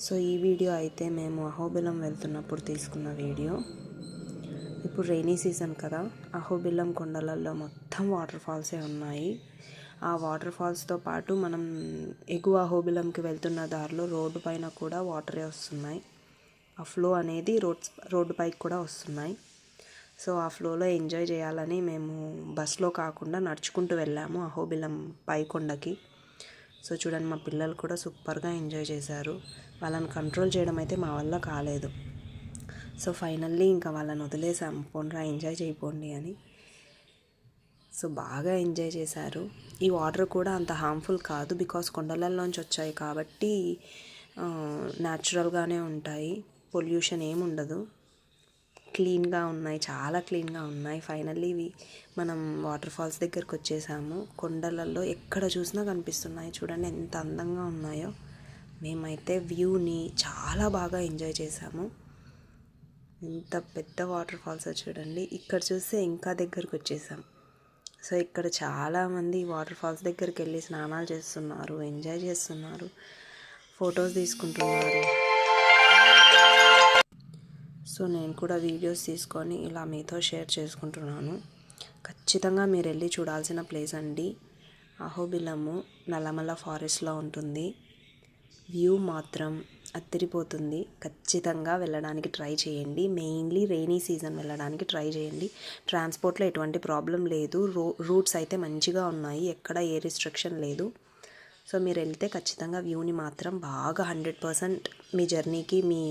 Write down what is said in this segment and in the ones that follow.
So ఈ video అయితే మేము అహోబిలం వెళ్తున్నప్పుడు తీసుకున్న వీడియో. ఇప్పుడు రైనీ సీజన్ కదా. అహోబిలం కొండలలో మొత్తం వాటర్ ఫాల్సే ఉన్నాయి. ఆ వాటర్ ఫాల్స్తో పాటు మనం ఎగువ అహోబిలంకి వెళ్తున్న దారిలో రోడ్డు పైన కూడా వాటరే వస్తున్నాయి. ఆ ఫ్లో అనేది రోడ్ రోడ్డు పైకి కూడా వస్తున్నాయి. సో ఆ ఫ్లోలో ఎంజాయ్ చేయాలని మేము బస్లో కాకుండా నడుచుకుంటూ వెళ్ళాము అహోబిలం పైకొండకి. సో చూడండి మా పిల్లలు కూడా సూపర్గా ఎంజాయ్ చేశారు. వాళ్ళని కంట్రోల్ చేయడం అయితే మా వల్ల కాలేదు. సో ఫైనల్లీ ఇంకా వాళ్ళని వదిలేసాం పోండ్రా ఎంజాయ్ చేయిపోండి అని. సో బాగా ఎంజాయ్ చేశారు. ఈ వాటర్ కూడా అంత హార్మ్ఫుల్ కాదు బికాస్ కొండలలోంచి వచ్చాయి కాబట్టి న్యాచురల్గానే ఉంటాయి. పొల్యూషన్ ఏమి ఉండదు క్లీన్గా ఉన్నాయి చాలా క్లీన్గా ఉన్నాయి. ఫైనల్లీ ఇవి మనం వాటర్ ఫాల్స్ దగ్గరకు వచ్చేసాము. కొండలలో ఎక్కడ చూసినా కనిపిస్తున్నాయి. చూడండి ఎంత అందంగా ఉన్నాయో. మేమైతే వ్యూని చాలా బాగా ఎంజాయ్ చేసాము. ఎంత పెద్ద వాటర్ ఫాల్స్ చూడండి. ఇక్కడ చూస్తే ఇంకా దగ్గరకు వచ్చేసాం. సో ఇక్కడ చాలామంది వాటర్ ఫాల్స్ దగ్గరికి వెళ్ళి స్నానాలు చేస్తున్నారు ఎంజాయ్ చేస్తున్నారు ఫొటోస్ తీసుకుంటున్నారు. సో నేను కూడా వీడియోస్ తీసుకొని ఇలా మీతో షేర్ చేసుకుంటున్నాను. ఖచ్చితంగా మీరు వెళ్ళి చూడాల్సిన ప్లేస్ అండి. అహోబిలము నల్లమల్ల ఫారెస్ట్లో ఉంటుంది. వ్యూ మాత్రం అత్తిరిపోతుంది. ఖచ్చితంగా వెళ్ళడానికి ట్రై చేయండి. మెయిన్లీ రెయినీ సీజన్ వెళ్ళడానికి ట్రై చేయండి. ట్రాన్స్పోర్ట్లో ఎటువంటి ప్రాబ్లం లేదు. రో రూట్స్ అయితే మంచిగా ఉన్నాయి. ఎక్కడ ఏ రిస్ట్రిక్షన్ లేదు. సో మీరు వెళ్తే ఖచ్చితంగా వ్యూని మాత్రం బాగా హండ్రెడ్ పర్సెంట్ మీ జర్నీకి మీ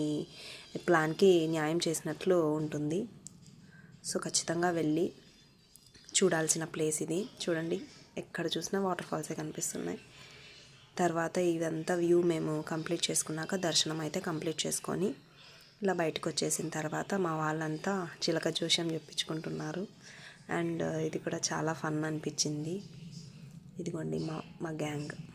ప్లాన్కి న్యాయం చేసినట్లు ఉంటుంది. సో ఖచ్చితంగా వెళ్ళి చూడాల్సిన ప్లేస్ ఇది. చూడండి ఎక్కడ చూసినా వాటర్ ఫాల్సే కనిపిస్తున్నాయి. తర్వాత ఇదంతా వ్యూ మేము కంప్లీట్ చేసుకున్నాక దర్శనం అయితే కంప్లీట్ చేసుకొని ఇలా బయటకు వచ్చేసిన తర్వాత మా వాళ్ళంతా చిలక జోష్యం చెప్పించుకుంటున్నారు. అండ్ ఇది కూడా చాలా ఫన్ అనిపించింది. ఇదిగోండి మా మా గ్యాంగ్.